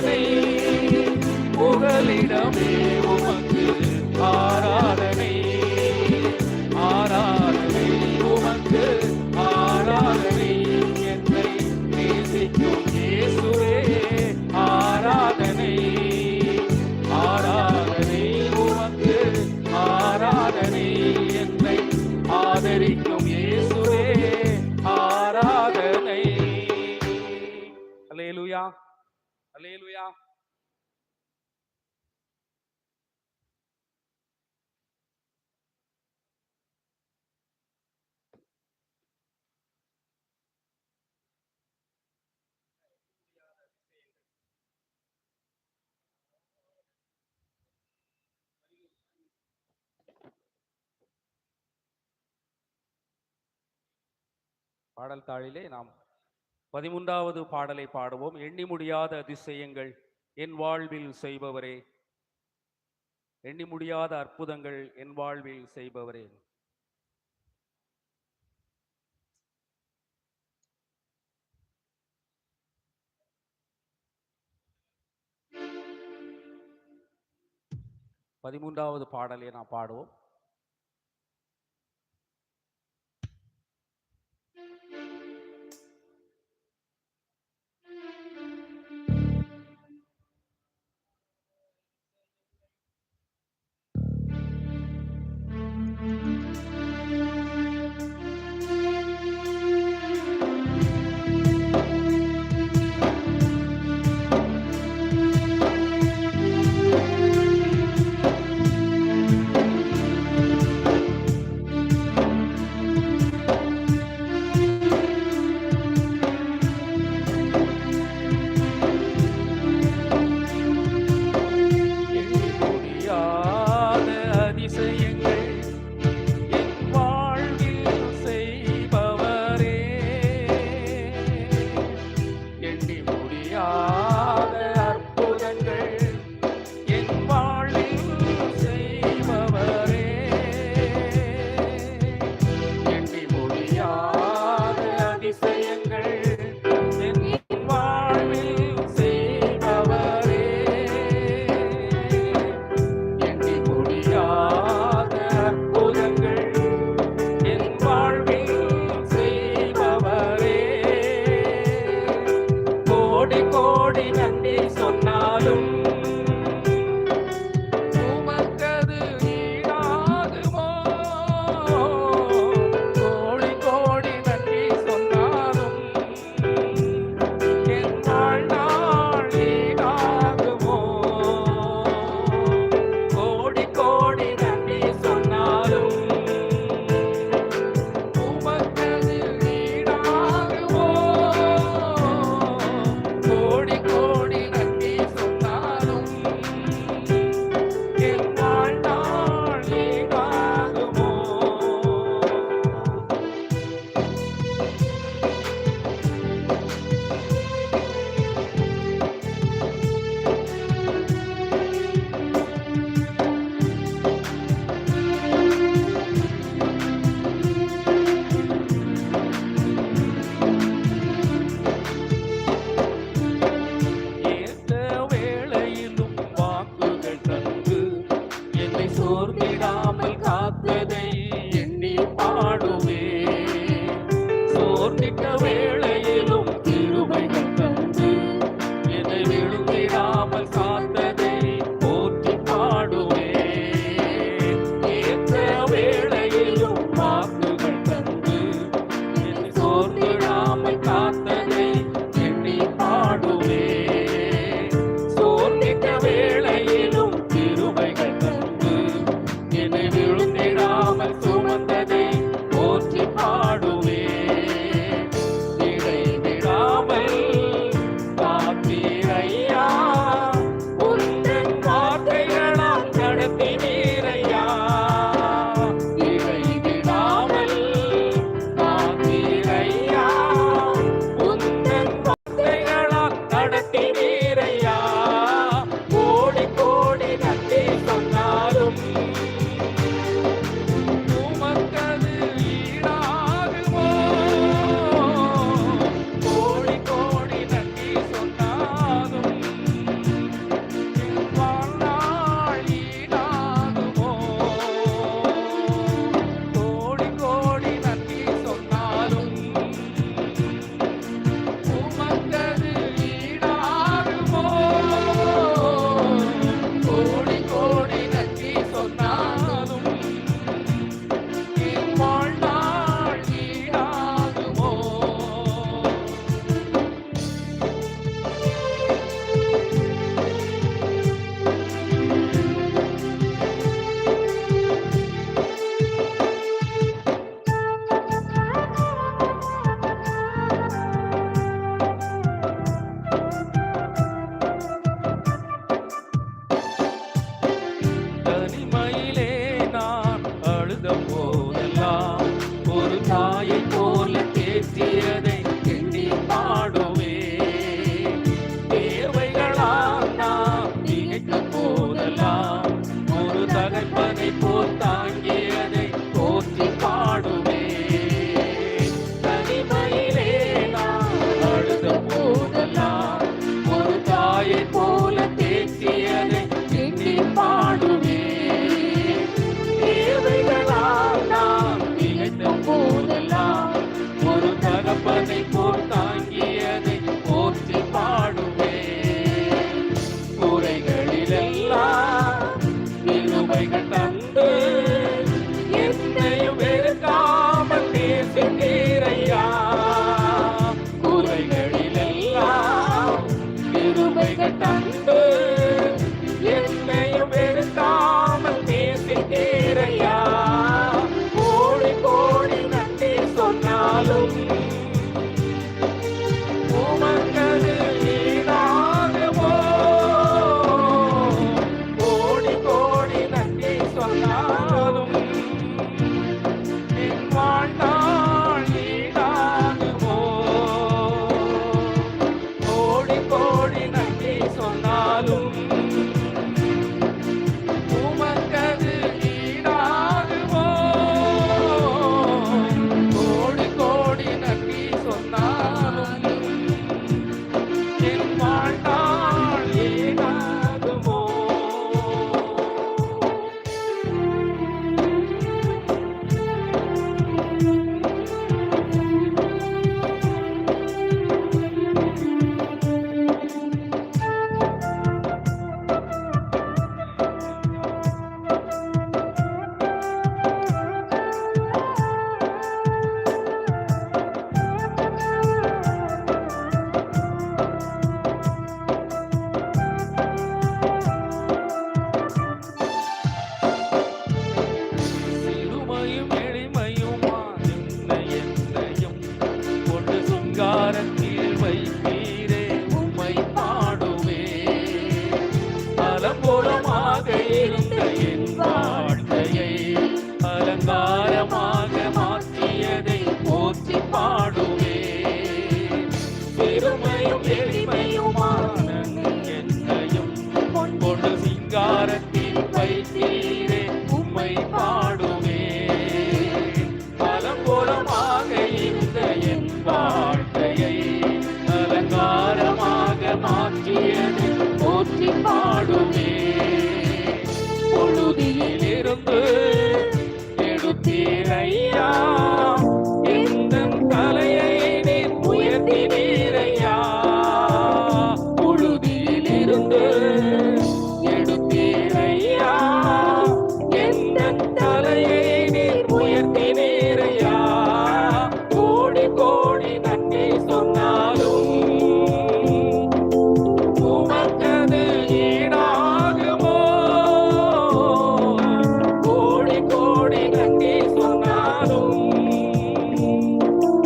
ஆராதனை புகலிடமே உமக்கு ஆராதனை. ஆராதனை உமக்கு ஆராதனை. என்னை நேசிக்கும் இயேசுவே ஆராதனை. ஆராதனை உமக்கு ஆராதனை. என்னை ஆதரிக்கும் இயேசுவே ஆராதனை. அல்லேலூயா அலேலுயா பாடல் தாளிலே நாம் பதிமூன்றாவது பாடலை பாடுவோம். எண்ணி முடியாத அதிசயங்கள் என் வாழ்வில் செய்பவரே. எண்ணி முடியாத அற்புதங்கள் என் வாழ்வில் செய்பவரே. பதிமூன்றாவது பாடலை நான் பாடுவோம்.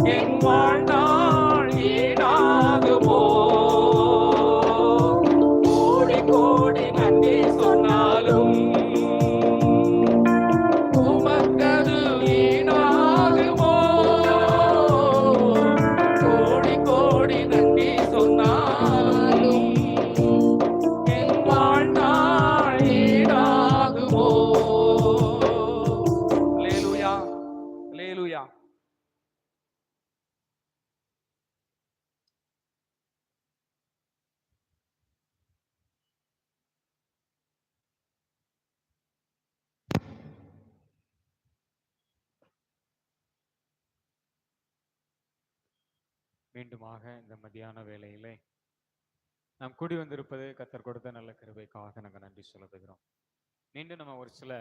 in one மீண்டுமாக இந்த மதியான வேலையிலே நாம் கூடி வந்திருப்பது கத்தர் கொடுத்த நல்ல கருவைக்காக நாங்கள் நன்றி சொல்லுகிறோம் மீண்டும் நம்ம ஒரு சில